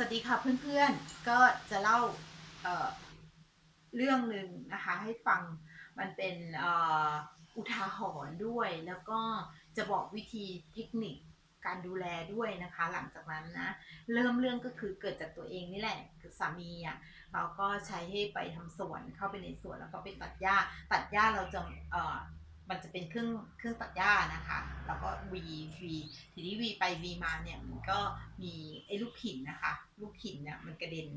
สวัสดีค่ะเพื่อนๆ ก็จะเล่าเเรื่องหนึ่งนะคะให้ฟังมันเป็นออุทาหรณ์ด้วย แล้วก็จะบอกวิธีเทคนิคการดูแลด้วยนะคะ หลังจากนั้นนะเริ่มเรื่องก็คือเกิดจากตัวเองนี่แหละคือสามีอะเราก็ใช้ให้ไปทำสวนเข้าไปในสวนแล้วก็ไปตัดหญ้าตัดหญ้าเราจะ มันจะเป็นเครื่องเครื่องตัดหญ้านะคะ แล้วก็วีวีทีนี้วีไปวีมาเนี่ยมันก็มีไอ้ลูกหินนะคะ ลูกหินเนี่ยมันกระเด็น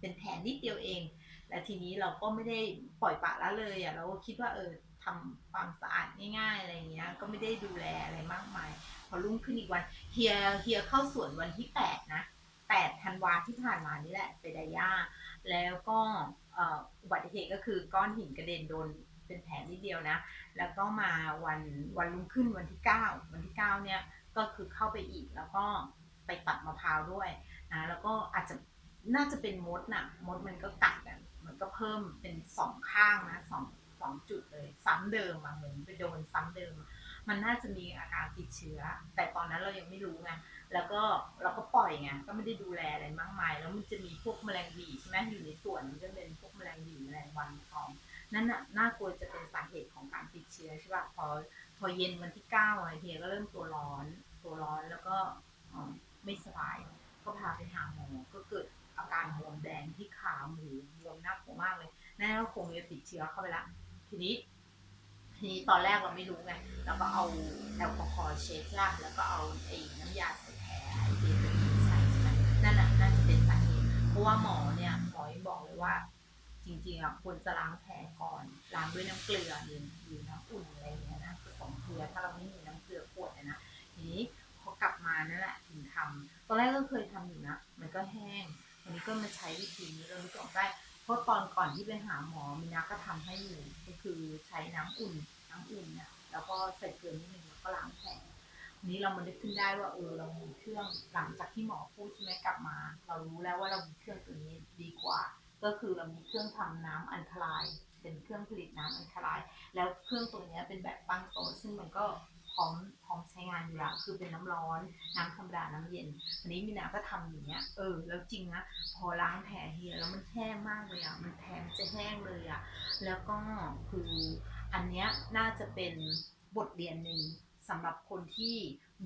เป็นแผลนิดเดียวเอง และทีนี้เราก็ไม่ได้ปล่อยปะละเลยอะเราก็คิดว่าเออทำความสะอาดง่ายๆอะไรเงี้ย ก็ไม่ได้ดูแลอะไรมากมาย พอรุ่งขึ้นอีกวันเฮียเฮียเข้าสวนวันที่แปดนะแปดธันวาที่ผ่านมานี่แหละไปไดย่าแล้วก็อุบัติเหตุก็คือก้อนหินกระเด็นโดน เป็นแผลนิดเดียวนะ แล้วก็มาวันวันรุ่งขึ้นวันที่ 9 วันที่ 9 เนี่ยก็คือเข้าไปอีกแล้วก็ไปตัดมะพร้าวด้วยนะแล้วก็อาจจะน่าจะเป็นมดน่ะมดมันก็กัดอะมันก็เพิ่มเป็นสองข้างนะสองสองจุดเลย ซ้ำเดิมอะเหมือนไปโดนซ้ำเดิม มันน่าจะมีอาการติดเชื้อ แต่ตอนนั้นเรายังไม่รู้ไงแล้วก็เราก็ปล่อยไงก็ไม่ได้ดูแลอะไรมากมาย แล้วมันจะมีพวกแมลงวีใช่ไหมอยู่ในสวนมันจะเป็นพวกแมลงวีแมลงวันทอง นั่นน่ะน่ากลัวจะเป็นสาเหตุของการติดเชื้อใช่ป่ะพอพอเย็นวันที่เก้าอะเฮียก็เริ่มตัวร้อน ตัวร้อนแล้วก็ไม่สบาย ก็พาไปหาหมอก็เกิดอาการบวมแดงที่ขาหมูบวมน่ากลัวมากเลยนั่นก็คงจะติดเชื้อเข้าไปละทีนี้ทีนี้ตอนแรกเราไม่รู้ไงเราก็เอาแอลกอฮอล์เช็ดละแล้วก็เอาไอ้น้ำยาใส่แผลไอ้เดนใส่ใช่ไหมนั่นน่ะน่าจะเป็นสาเหตุเพราะว่าหมอเนี่ยหมอยังบอกเลยว่า จริงๆอะควรจะล้างแผลก่อนล้างด้วยน้ำเกลือหรือหรือน้ำอุ่นอะไรอย่างเงี้ยนะผสมเกลือถ้าเราไม่มีน้ำเกลือขวดอะนะทีนี้พอกลับมานั่นแหละถึงทำตอนแรกก็เคยทำอยู่นะมันก็แห้งวันนี้ก็มาใช้วิธีนี้เราไม่ต้องได้เพราะตอนก่อนที่ไปหาหมอมีนาก็ทำให้อยู่ก็คือใช้น้ำอุ่นน้ำอุ่นเนี่ยแล้วก็ใส่เกลือนิดนึงแล้วก็ล้างแผลทีนี้เรามานึกขึ้นได้ว่าเออเรามีเครื่องหลังจากที่หมอพูดใช่ไหมกลับมา เรารู้แล้วว่าเรามีเครื่องตัวนี้ดีกว่า ก็คือเรามีเครื่องทำน้ำอัญคลาย เป็นเครื่องผลิตน้ำอัญคลาย แล้วเครื่องตัวนี้เป็นแบบตั้งโต๊ะซึ่งมันก็พร้อมพร้อมใช้งานอยู่แล้วคือเป็นน้ำร้อน น้ำธรรมดาน้ำเย็นอันนี้มีนาก็ทำอย่างเงี้ยเออแล้วจริงนะพอล้างแผลเฮียแล้วมันแห้งมากเลยอะมันแผลมันจะแห้งเลยอะแล้วก็คืออันเนี้ยน่าจะเป็นบทเรียนหนึ่ง สำหรับคนที่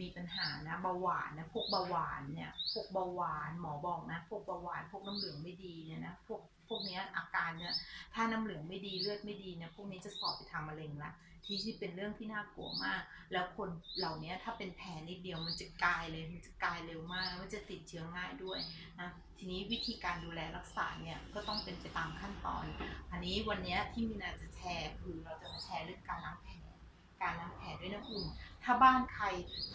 มีปัญหานะเบาหวานนะพวกเบาหวานเนี่ยพวกเบาหวานหมอบอกนะพวกเบาหวานพวกน้ำเหลืองไม่ดีเนี่ยนะพวกพวกนี้อาการเนี่ยถ้าน้ำเหลืองไม่ดีเลือดไม่ดีเนี่ยพวกนี้จะสอบไปทางมะเร็งละที่ที่เป็นเรื่องที่น่ากลัวมาก แล้วคนเหล่านี้ถ้าเป็นแผลนิดเดียวมันจะกลายเลยมันจะกลายเร็วมากมันจะติดเชื้อง่ายด้วยนะทีนี้วิธีการดูแลรักษาเนี่ยก็ต้องเป็นไปตามขั้นตอน อันนี้วันนี้ที่มีนาจะแชร์คือเราจะมาแชร์เรื่องการล้างแผล การล้างแผลด้วยน้ำอุ่น ถ้าบ้านใคร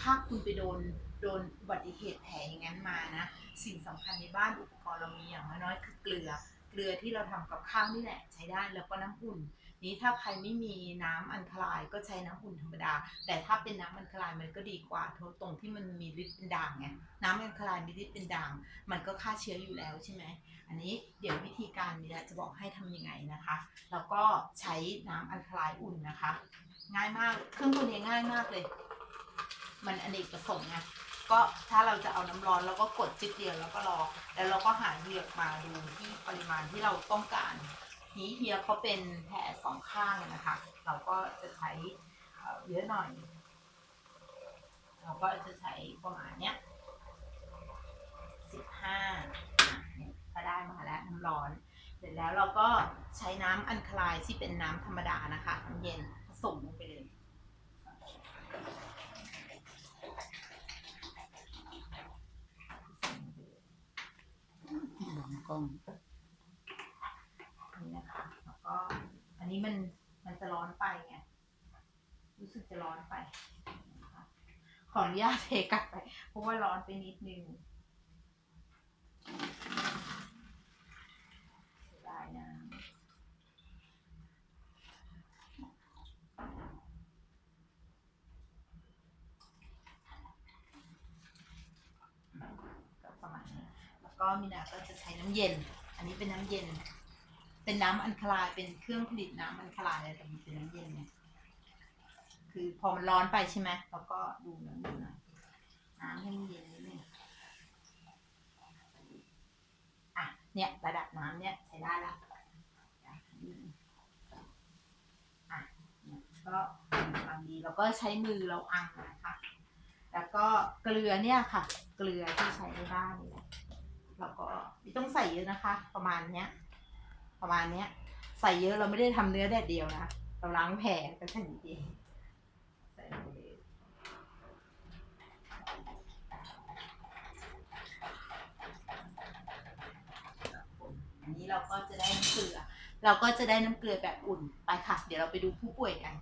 ถ้าคุณไปโดนโดนอุบัติเหตุแผลอย่างนั้นมานะ สิ่งสำคัญในบ้านอุปกรณ์เรามีอย่างน้อยๆคือเกลือ เกลือที่เราทำกับข้าวนี่แหละใช้ได้แล้วก็น้ำอุ่น นี้ถ้าใครไม่มีน้ำอัญคลายก็ใช้น้ำอุ่นธรรมดา แต่ถ้าเป็นน้ำอัญคลายมันก็ดีกว่าตรงที่มันมีฤทธิ์เป็นด่างไงน้ำอัญคลายมีฤทธิ์เป็นด่าง มันก็ฆ่าเชื้ออยู่แล้วใช่ไหมอันนี้เดี๋ยววิธีการนี้จะบอกให้ทำยังไงนะคะ แล้วก็ใช้น้ำอัญคลายอุ่นนะคะ ง่ายมากเครื่องตัวนี้ง่ายมากเลย มันอเนกประสงค์ไงก็ถ้าเราจะเอาน้ำร้อนเราก็กดจิ๊บเดียวแล้วก็รอ แล้วเราก็หาเหยือกมาดูที่ปริมาณที่เราต้องการ นี้เฮียเขาเป็นแผลสองข้างนะคะ เราก็จะใช้เยอะหน่อย เราก็จะใช้ประมาณเนี้ยสิบห้าเนี่ยก็ได้มาแล้วน้ำร้อน เสร็จแล้วเราก็ใช้น้ำอัญคลายที่เป็นน้ำธรรมดานะคะน้ำเย็นผสมลงไปเลยบังกล้อง นี่นะคะ แล้วก็อั นนี้มันมันจะร้อนไปไงรู้สึกจะร้อนไปขออนุญาตเทกลับไป เพราะว่าร้อนไปนิดนึงเสียดายนะก็ประมาณนี้แล้วก็มินาก็จะใช้น้ำเย็น อันนี้เป็นน้ำเย็น เป็นน้ำอัญคลายเป็นเครื่องผลิตน้ำอัญคลายเลยแต่มันเป็นน้ำเย็นไงคือพอมันร้อนไปใช่ไหมเราก็ดูน้ำดูหน่อยน้ำให้มันเย็นนิดนึงอะเนี่ยระดับน้ำเนี่ยใช้ได้ละอะก็ทำดีแล้วก็ใช้มือเราอังนะคะแล้วก็เกลือเนี่ยค่ะ เกลือที่ใช้ในบ้านนี่แหละแล้วก็ไม่ต้องใส่เยอะนะคะ ประมาณเนี้ย ประมาณเนี้ย ใส่เยอะเราไม่ได้ทำเนื้อแดดเดียวนะเราล้างแผลกันแค่นี้เองใส่ไปเลยอันนี้เราก็จะได้น้ำเกลือ เราก็จะได้น้ำเกลือแบบอุ่นไปค่ะ เดี๋ยวเราไปดูผู้ป่วยกัน